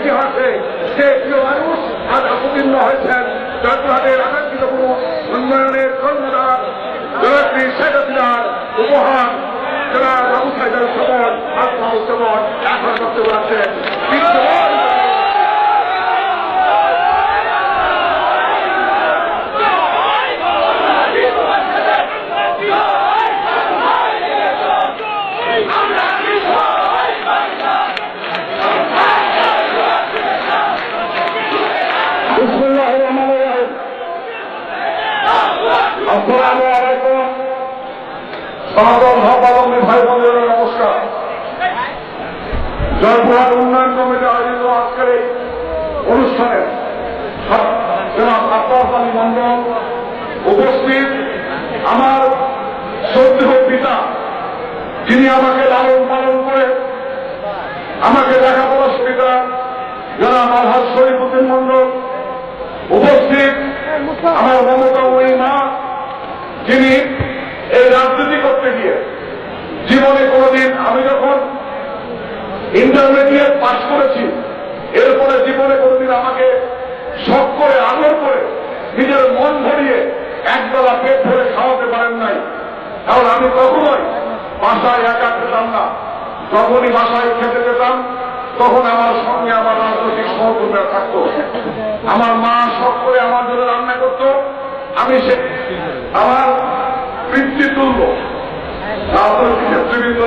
ইতিহাসে যে প্রিয় মানুষ আজ অবতীর্ণ হয়েছেন জয়পুরহাটের আকাঙ্ক্ষিত কোনো উন্নয়নের কর্মদার জয়শ্রী শেখ হাসিনার উপহার যারা বাবু সাহেবের সময় আত্মহত্যমন এখন বক্তব্য রাখছেন সনাতন উন্নয়ন কমিটি আয়োজিত আজকের এই অনুষ্ঠানে জনাব আব্বাস আলী মন্ডল উপস্থিত। আমার শ্রদ্ধেয় পিতা, যিনি আমাকে লালন পালন করে আমাকে লেখাপড়া সুবিধা যারা মালহাজ শরীফুদ্দিন মন্ডল উপস্থিত আমার মমতা ওই মা যিনি এই রাজনীতি করতে গিয়ে জীবনে কোনোদিন আমি যখন ইন্টারমিডিয়েট পাশ করেছি। এরপরে জীবনে কোনোদিন আমাকে শখ করে, আদর করে নিজের মন ভরিয়ে একবেলা পেট ভরে খাওয়াতে পারেন নাই। কারণ আমি কখনোই বাসায় একা খেতাম না। যখনই বাসায় খেতে যেতাম, তখন আমার সঙ্গে আমার রাজনৈতিক সহকর্মীরা থাকতো। আমার মা শখ করে আমার জন্য রান্না করতো। আমি সে আমার বৃত্তি তুলব রাজনৈতিক নেতৃবৃন্দ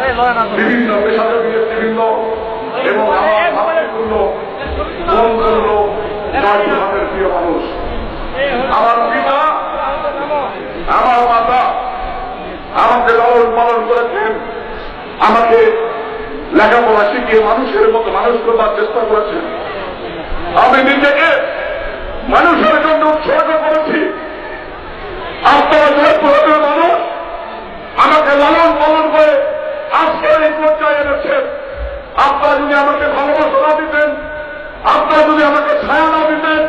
বিভিন্ন পেশাদার নেতৃবৃন্দ এবং আমার ভাতৃতুল্য বোন করল জয় ভাবের প্রিয় মানুষ। আমার পিতা আমার মাতা আমাকে লালন পালন করেছেন। আমাকে লেখাপড়া শিখিয়ে মানুষের মতো মানুষ করবার চেষ্টা করেছেন আমি নিজেকে মানুষের জন্য উৎসর্গ করেছি আপনারা জয়পুরের মানুষ আমাকে লালন পালন করে আজকের এই পর্যায়ে এনেছেন আপনারা যদি আমাকে ভালোবাসা না দিতেন, আপনারা যদি আমাকে ছায়া না দিতেন,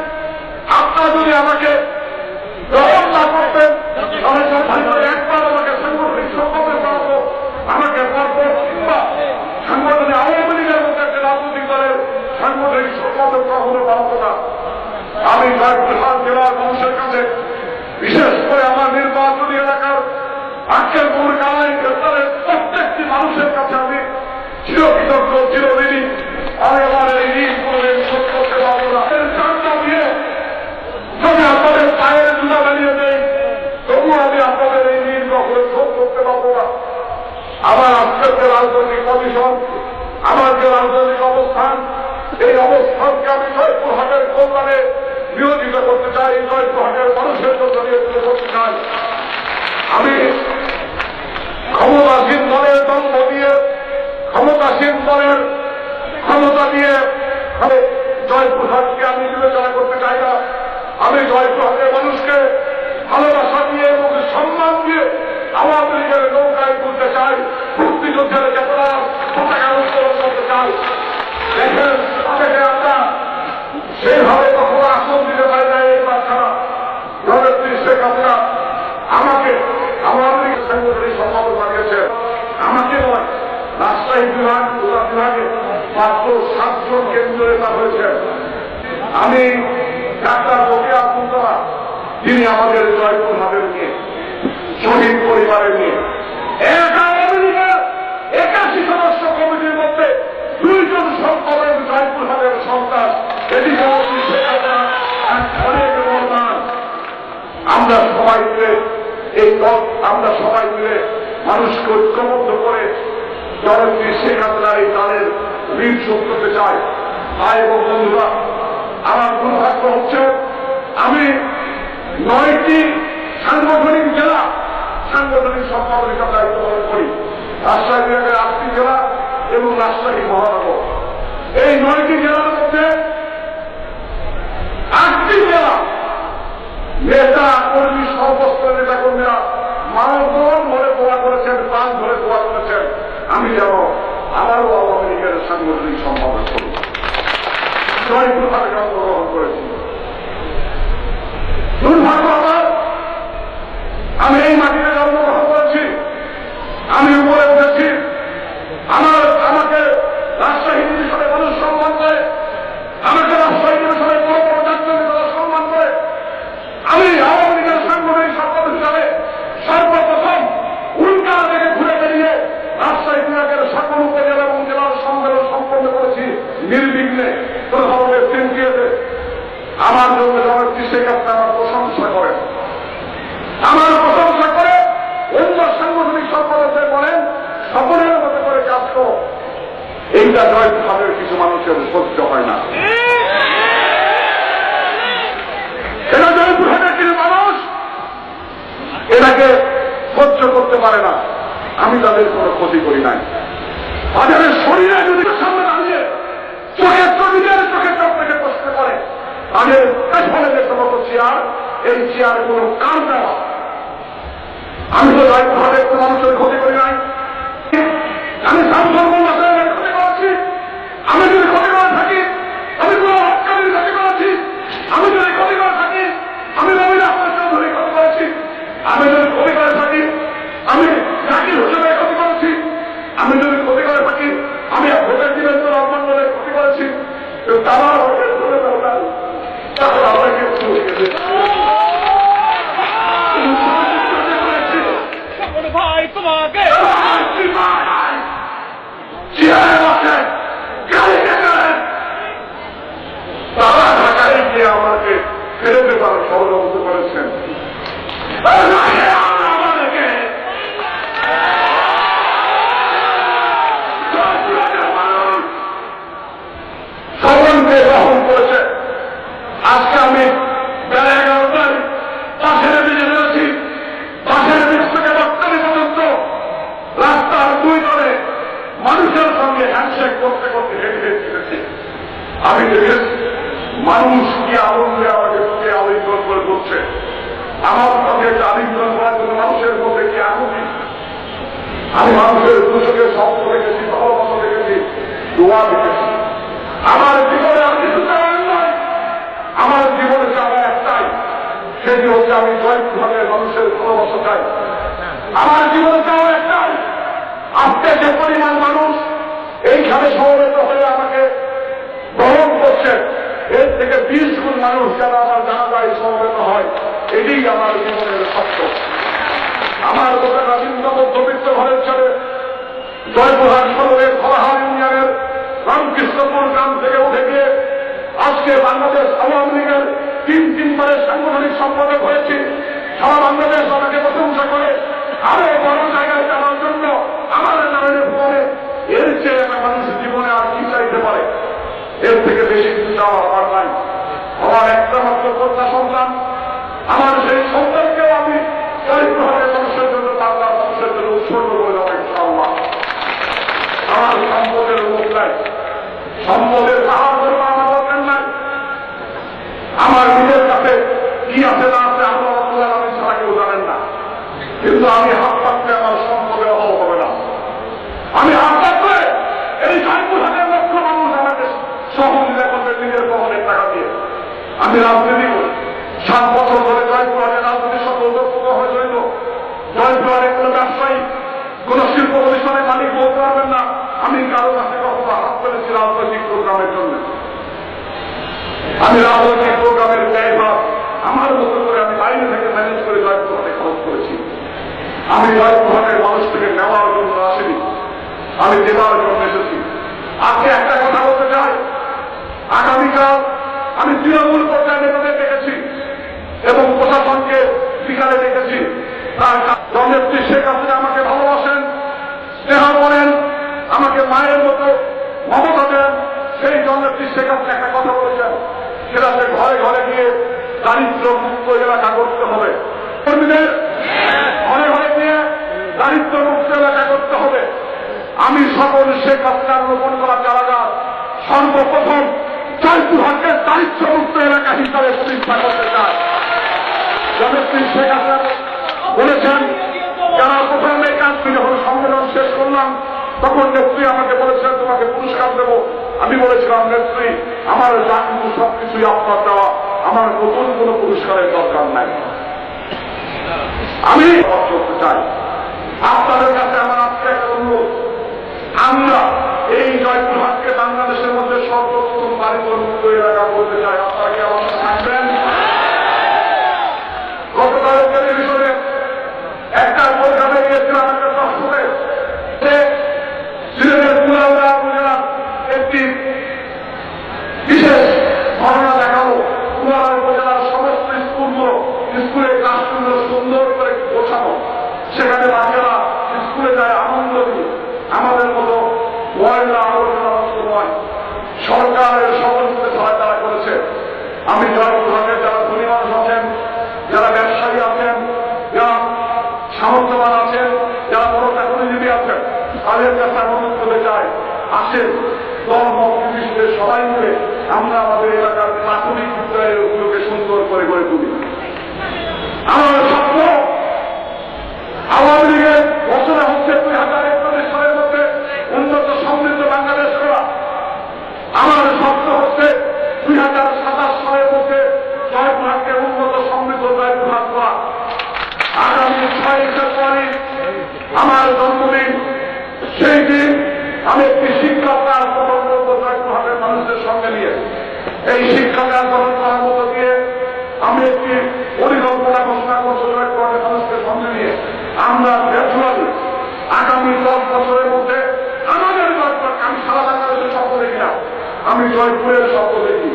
আপনারা যদি আমাকে গ্রহণ না করতেন আমাকে সাংগঠনিক আওয়ামী লীগের মধ্যে একটা রাজনৈতিক দলের সাংগঠনিক সম্পর্ক কখনো পারব না আমি জয়পুরহাট জেলার মানুষের কাছে বিশেষ করে আমার নির্বাচনী এলাকার আজকের পুর কালাই গ্রেপ্তারের প্রত্যেকটি মানুষের কাছে আমি চিরকৃতজ্ঞ চিরদিনই আমি আমার এই ঋণ কোনদিন শোধ করতে পারব না এর চারটা দিয়ে যদি আপনাদের পায়ের জুতা বেরিয়ে দেই তবু আমি আপনাদের এই ঋণ কখনো শোধ করতে পারব না আমার আজকের যে কমিশন আমার যে রাজনৈতিক অবস্থান, এই অবস্থানকে আমি জয়পুরহাটের কল্যাণে নিয়োজিত করতে চাই জয়পুরহাটের মানুষের জন্য নিয়োজিত করতে চাই। আমি ক্ষমতাসীন দলের দ্বন্দ্ব দিয়ে ক্ষমতাসীন দলের ক্ষমতা দিয়ে আমি জয়পুরহাটকে আমি বিবেচনা করতে চাই না। আমি জয়পুরহাটের মানুষকে ভালোবাসা দিয়ে এবং সম্মান দিয়ে আওয়ামী লীগের নৌকায় তুলতে চাই। আমরা আমাকে লীগের সাংগঠনিক সম্পাদক বানিয়েছে আমাকে নয়, রাজশাহী আমি ডাক্তার যিনি আমাদের জয়পুর ভাবের নিয়ে শহীদ পরিবারের নিয়ে এক আওয়ামী লীগের একাশি সদস্য কমিটির মধ্যে দুইজন সম্পাদক জয়পুর ভাবের সন্তান এটি জনশ্রী শেখ হাসিনা এক অনেক বরদান আমরা সবাই মিলে এই দল আমরা সবাই মিলে মানুষকে ঐক্যবদ্ধ করে জনশ্রী শেখ হাসিনার এই দলের ঋণ শোধ করতে চাই ভাই এবং বন্ধুরা, আমার দুর্ভাগ্য হচ্ছে আমি নয়টি সাংগঠনিক জেলা, সাংগঠনিক সম্পাদনিকার দায়িত্ব পালন করি। রাজশাহী বিভাগের আটটি জেলা এবং রাজশাহী মহানগর। এই নয়টি জেলার মধ্যে আটটি জেলা নেতা, কর্মী সর্বস্ত নেতা কর্মীরা মানবন ধরে দোয়া করেছেন, প্রাণ ধরে দোয়া করেছেন। আমি যেন আবারও আওয়ামী লীগের সাংগঠনিক সম্পাদক করি জয়পুরভাবে জন্মগ্রহণ করেছি। দুর্ভাগ্য আমার প্রশংসা করে অন্য সাংগঠনিক সম্পাদকদের বলেন, সকলের মতো করে কাজ করো। এইটা জয় ভাবের কিছু মানুষের সহ্য হয় না। এটা এরা জয়পুরহাটের কিছু মানুষ এটাকে সহ্য করতে পারে না। আমি তাদের কোনো ক্ষতি করি নাই। বাজারে তাদের পেছনে যে চেয়ার, এই চেয়ার কোন কাজ দেওয়া আমি তো জয়পুরহাটে কোনো মানুষের ক্ষতি করি নাই। আমি সামসর মাসের ক্ষতি করেছি আমি যদি ক্ষতি করে থাকি আমি কোনো হকারির ক্ষতি করেছি আমি যদি ক্ষতি করে থাকি আমি রবীন্দ্র আহমেদ চৌধুরী ক্ষতি করেছি আমি যদি ক্ষতি করে থাকি আমি জাকির হোসেনের ক্ষতি করেছি আমি যদি ক্ষতি করে থাকি আমি ভোটের দিবেন্দ্র রহমান বলে ক্ষতি করেছি কিন্তু তারা ভোটের করে দেওয়া তারপর আমাকে শুরু গেছে ভাই তোমাকে চেয়ারে বসে গাড়ি গেলেন তারা ঢাকায় গিয়ে আমাকে ষড়যন্ত্র করেছেন গ্রহণ আজকে আমি বেলা এগারোটায় পাশের বেজে ফেলেছি পাশের বীজ থেকে বক্তব্য পর্যন্ত রাস্তার দুই মানুষের সঙ্গে হ্যান্ডশেক করতে করতে হেঁটে হেঁটে আমি দেখেছি, মানুষ কি করে করছে আমার সঙ্গে আলিঙ্গন করার জন্য মানুষের মধ্যে কি আগুনি? আমি মানুষের দুচোখের শব্দ দেখেছি ভালোবাসা দেখেছি দোয়া দেখেছি আমার জীবনে আর কিছু নয় আমার জীবনে চাওয়া একটাই, সেটি হচ্ছে আমি জয়পুরহাটের মানুষের ভালোবাসা চাই। আমার জীবনে চাওয়া একটাই, আজকে যে পরিমাণ মানুষ এইখানে সমবেত হয়ে আমাকে গ্রহণ করছে এর থেকে বিশ গুণ মানুষ যারা আমার জানাজায় সমবেত হয় এটি আমার জীবনের সত্য রাবীন্দ্র মধ্যবিত্ত ঘরের ছেলে জয়পুরহাট সদরের ধরাহার ইউনিয়নের রামকৃষ্ণপুর গ্রাম থেকে উঠে গিয়ে আজকে বাংলাদেশ আওয়ামী লীগের তিন তিনবারের সাংগঠনিক সম্পাদক হয়েছি। সারা বাংলাদেশ আমাকে প্রশংসা করে। আরও বড় জায়গায় যাওয়ার জন্য আমার নামের ফোনে এর চেয়ে আমার মানুষ জীবনে আর কি চাইতে পারে? এর থেকে বেশি কিছু চাওয়া আমার নাই আমার একটা মাত্র কন্যা সন্তান আমার সেই সন্তানকেও আমি জয়পুরহাটের মানুষের জন্য বাংলার মানুষের জন্য উৎসর্গ করে দেওয়া ইনশাআল্লাহ আমার সম্পদের মুখ নাই সম্পদের পাহাড় ধরবো আমার দরকার নাই আমার নিজের কাছে কি আছে না আছে আল্লাহ আল্লাহ আমি ছাড়া কেউ জানেন না কিন্তু আমি হাত পাতলে আমার সম্পদের অভাব হবে না আমি হাত পাতলে এই জয়পুর হাজার লক্ষ মানুষ আমাকে সহযোগিতা করবে নিজের বহনের টাকা দিয়ে আমি রাজনীতি করি সাত বছর ধরে জয়পুর রাজনীতির সাথে ওতপ্রোত হয়ে জড়িত। জয়পুর কোনো ব্যবসায়ী, কোন শিল্প প্রতিষ্ঠানের মালিক বলতে পারবেন না। আমি কারও কাছে কখনো হাত পেলেছি রাজনৈতিক প্রোগ্রামের জন্য। আমি রাজনৈতিক প্রোগ্রামের ব্যয়ভার আমার মতো করে আমি বাইরে থেকে ম্যানেজ করে জয়পুরহাটে খরচ করেছি। আমি জয়পুরহাটের মানুষ থেকে নেওয়ার জন্য আসিনি। আমি দেওয়ার জন্য এসেছি। আজকে একটা কথা বলতে চাই। আগামীকাল আমি তৃণমূল পর্যায়ে নেতাদের দেখেছি এবং প্রশাসনকে বিকালে দেখেছি তার জননেত্রী শেখ হাসিনা আমাকে ভালোবাসেন, স্নেহ বলেন আমাকে মায়ের মতো মমতা দেন, সেই জননেত্রী শেখ হাসিনা একটা কথা বলেছেন, সেটা সে ঘরে ঘরে গিয়ে দারিদ্র মুক্ত এলাকা করতে হবে। কর্মীদের ঘরে ঘরে গিয়ে দারিদ্র মুক্ত এলাকা করতে হবে। আমি সকল শেখ হাসিনার রোপণ করা চারা গাছ সর্বপ্রথম জয়পুরহাটের দারিদ্র মুক্ত এলাকা হিসাবে প্রতিষ্ঠা করতে চাই। জননেত্রী শেখ হাসিনা বলেছেন যারা প্রথমে কাজটি যখন সম্মেলন শেষ করলাম, তখন নেত্রী আমাকে বলেছেন তোমাকে পুরস্কার দেবো। আমি বলেছিলাম, নেত্রী, আমার যা কিছু সবকিছুই আপনার দেওয়া। আমার নতুন কোনো পুরস্কারের দরকার নাই। আমি করতে চাই। আপনাদের কাছে আমার আজকে একটা অনুরোধ। আমরা এই জয়পুরহাটকে বাংলাদেশের মধ্যে সর্বপ্রথম মুক্ত এলাকা করতে চাই আপনারা কি আমার সাথে থাকবেন গতকাল টেলিভিশনে একটা প্রোগ্রামে গিয়েছিলাম একটা দর্শকে সে সিলেটের কুলাউড়া উপজেলার একটি বিশেষ ঘটনা দেখাল কুলাউড়া উপজেলার সমস্ত স্কুলগুলো স্কুলের ক্লাসরুমগুলো সুন্দর করে গোছানো সেখানে বাচ্চারা স্কুলে যায় আনন্দ দিয়ে আমাদের মতো ময়লা আলোচনা নয় সরকারের সকল সহায় তারা করেছে আমি জয়পুরহাটের যারা ধনী আছেন, যারা ব্যবসায়ী আছেন, যারা সামর্থ্যবান আছেন, যারা বড় চাকরিজীবী আছেন, তাদের কাছে অনুরোধ করতে চাই, আসেন ধর্ম সবাই মিলে আমরা আমাদের এলাকার প্রাথমিক বিদ্যালয়ের উদ্যোগে সুন্দর করে গড়ে তুলি। আমার স্বপ্ন আওয়ামী লীগের ঘোষণা হচ্ছে দুই হাজার একচল্লিশ সালের মধ্যে উন্নত সমৃদ্ধ বাংলাদেশ করা আমার স্বপ্ন হচ্ছে দুই হাজার সাতাশ সালের মধ্যে জয়পুরহাটকে উন্নত সমৃদ্ধ জয়পুরহাট করা আগামী ছয় ফেব্রুয়ারি আমার জন্মদিন সেই দিন আমি একটি শিক্ষার গ্রহণ করব জয়পুরহাটের মানুষদের সঙ্গে নিয়ে এই শিক্ষার গ্রহণ করার মতো দিয়ে আমি একটি পরিকল্পনা ঘোষণা করব জয়পুরহাটের মানুষকে সঙ্গে নিয়ে আমরা গ্র্যাজুয়ালি আগামী দশ বছরের মধ্যে আমাদের জয়পুর আমি সারা বাংলাদেশের স্বপ্ন দেখি না আমি জয়পুরের দেখি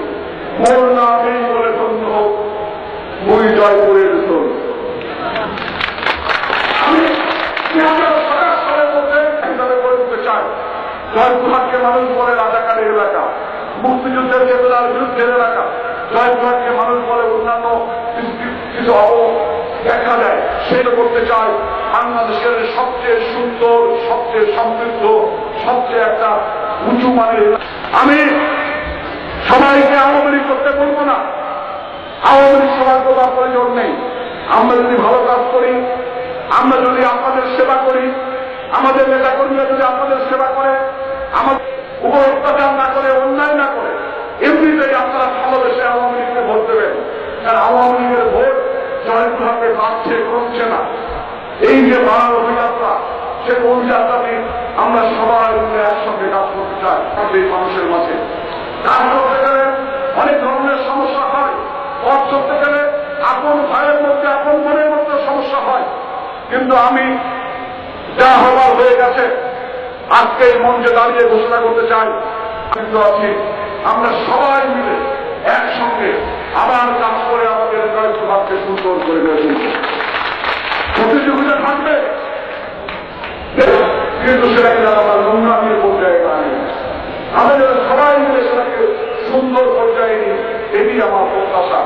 মোর না এই বলে ধন্য মুই জয়পুরের সোল আমি জয়পুরহাটকে মানুষ বলে রাজাকারের এলাকা, মুক্তিযুদ্ধের চেতনার বিরুদ্ধের এলাকা, জয়পুরহাটকে মানুষ বলে অন্যান্য কিছু অব দেখা যায় সেটা করতে চাই, বাংলাদেশের সবচেয়ে সুন্দর, সবচেয়ে সমৃদ্ধ, সবচেয়ে একটা উঁচু মানের আমি সবাইকে আওয়ামী লীগ করতে বলব না। আওয়ামী লীগ সবার করার প্রয়োজন নেই। আমরা যদি ভালো কাজ করি, আমরা যদি আপনাদের সেবা করি, আমাদের নেতা কর্মীরা যদি আপনাদের সেবা করে, আমাদের উপর অত্যাচার না করে, অন্যায় না করে, এমনিতেই আপনারা ভালোবেসে আওয়ামী লীগকে ভোট দেবেন। কারণ আওয়ামী লীগের ভোট জয়পুরহাটে বাড়ছে, কমছে না। এই যে বাড়ার অভিযাত্রা, সে কোন অভিযাত্রাটি আমরা সবাই মিলে একসঙ্গে কাজ করতে চাই মানুষের মাঝে। কাজ করতে গেলে অনেক ধরনের সমস্যা হয়। পথ চলতে গেলে আপন ভাইয়ের মধ্যে, আপন মনের মধ্যে সমস্যা হয়। কিন্তু আমি যা হবার হয়ে গেছে আজকে এই মঞ্চে দাঁড়িয়ে ঘোষণা করতে চাই কিন্তু আছি। আমরা সবাই মিলে একসঙ্গে আবার কাজ করে আমাদের জয়প্রভাবকে সুন্দর করে তুলব প্রতিযোগিতা থাকবে, কিন্তু সেটাকে আমরা নোংরামির পর্যায়ে আনি আমরা যেন সবাই মিলে সেটাকে সুন্দর পর্যায়ে নিই এটি প্রত্যাশা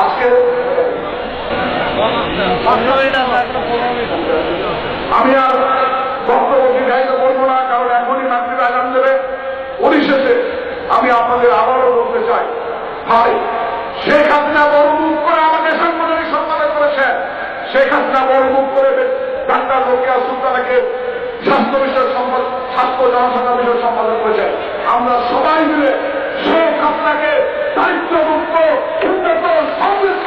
আজকে আমি আর বক্তব্য দীর্ঘায়িত করব না, কারণ এখনই মাতৃ আগাম দেবে। পরিশেষে আমি আপনাদের আবারও বলতে চাই, ভাই, শেখ হাসিনা বড় মুখ করে আমাকে সাংগঠনিক সম্পাদক করেছেন। শেখ হাসিনা বড় মুখ করে ডাক্তার রোকেয়া সুলতানাকে স্বাস্থ্য বিষয়ক সম্পাদক স্বাস্থ্য জনসংখ্যা বিষয়ক সম্পাদক করেছেন। আমরা সবাই মিলে শেখ আপনাকে দায়িত্বমুক্ত উন্নত সমৃদ্ধ